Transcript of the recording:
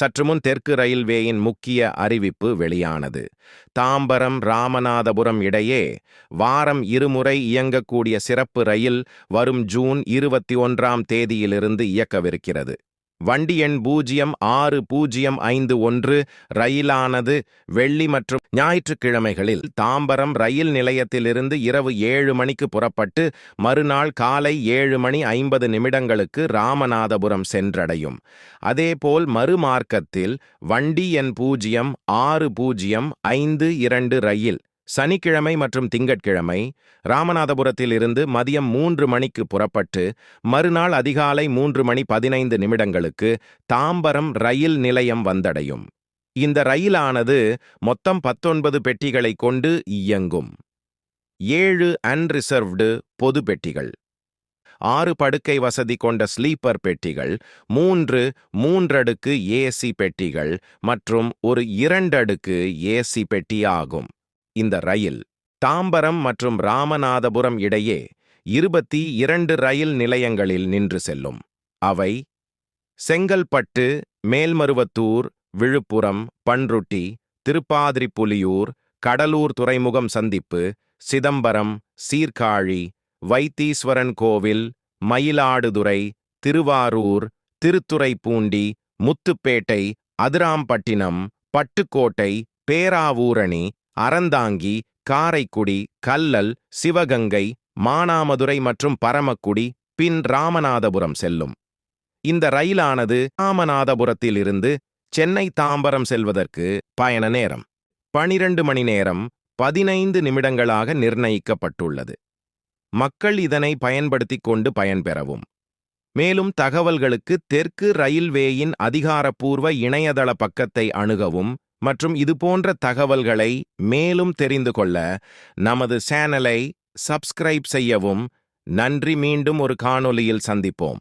சற்றுமுன் தெற்கு ரயில்வேயின் முக்கிய அறிவிப்பு வெளியானது. தாம்பரம் ராமநாதபுரம் இடையே வாரம் இருமுறை இயங்கக்கூடிய சிறப்பு ரயில் வரும் ஜூன் இருபத்தி ஒன்றாம் தேதியிலிருந்து இயக்கவிருக்கிறது. வண்டி எண் பூஜ்ஜியம் ஆறு பூஜ்ஜியம் ஐந்து ஒன்று ரயிலானது வெள்ளி மற்றும் ஞாயிற்றுக்கிழமைகளில் தாம்பரம் ரயில் நிலையத்திலிருந்து இரவு ஏழு மணிக்கு புறப்பட்டு மறுநாள் காலை ஏழு மணி ஐம்பது நிமிடங்களுக்கு ராமநாதபுரம் சென்றடையும். அதேபோல் மறுமார்க்கத்தில் வண்டி எண் பூஜ்ஜியம் ஆறு பூஜ்ஜியம் ஐந்து இரண்டு ரயில் சனிக்கிழமை மற்றும் திங்கட்கிழமை ராமநாதபுரத்தில் இருந்து மதியம் மூன்று மணிக்கு புறப்பட்டு மறுநாள் அதிகாலை மூன்று மணி பதினைந்து நிமிடங்களுக்கு தாம்பரம் ரயில் நிலையம் வந்தடையும். இந்த ரயிலானது மொத்தம் பத்தொன்பது பெட்டிகளை கொண்டு இயங்கும். ஏழு அன்ரிசர்வ்டு பொது பெட்டிகள் ஆறு படுக்கை வசதி கொண்ட ஸ்லீப்பர் பெட்டிகள் மூன்று மூன்றடுக்கு ஏசி பெட்டிகள் மற்றும் ஒரு இரண்டடுக்கு ஏசி பெட்டி ஆகும் இந்த ரயில் தாம்பரம் மற்றும் ராமநாதபுரம் இடையே இருபத்தி இரண்டு ரயில் நிலையங்களில் நின்று செல்லும். அவை செங்கல்பட்டு மேல்மருவத்தூர் விழுப்புரம் பன்ருட்டி திருப்பாதிரிப்புலியூர் கடலூர் துறைமுகம் சந்திப்பு சிதம்பரம் சீர்காழி வைத்தீஸ்வரன் கோவில் மயிலாடுதுறை திருவாரூர் திருத்துறைப்பூண்டி முத்துப்பேட்டை அதிராம்பட்டினம் பட்டுக்கோட்டை பேராவூரணி அறந்தாங்கி காரைக்குடி கல்லல் சிவகங்கை மானாமதுரை மற்றும் பரமக்குடி பின் ராமநாதபுரம் செல்லும். இந்த ரயிலானது ராமநாதபுரத்திலிருந்து சென்னை தாம்பரம் செல்வதற்கு பயண நேரம். பனிரண்டு மணி நேரம் பதினைந்து நிமிடங்களாக நிர்ணயிக்கப்பட்டுள்ளது. மக்கள் இதனை பயன்படுத்திக் கொண்டு பயன்பெறவும் மேலும் தகவல்களுக்கு தெற்கு ரயில்வேயின் அதிகாரப்பூர்வ இணையதள பக்கத்தை அணுகவும் மற்றும் இதுபோன்ற தகவல்களை மேலும் தெரிந்து கொள்ள நமது சேனலை சப்ஸ்கிரைப் செய்யவும். நன்றி மீண்டும் ஒரு காணொளியில் சந்திப்போம்.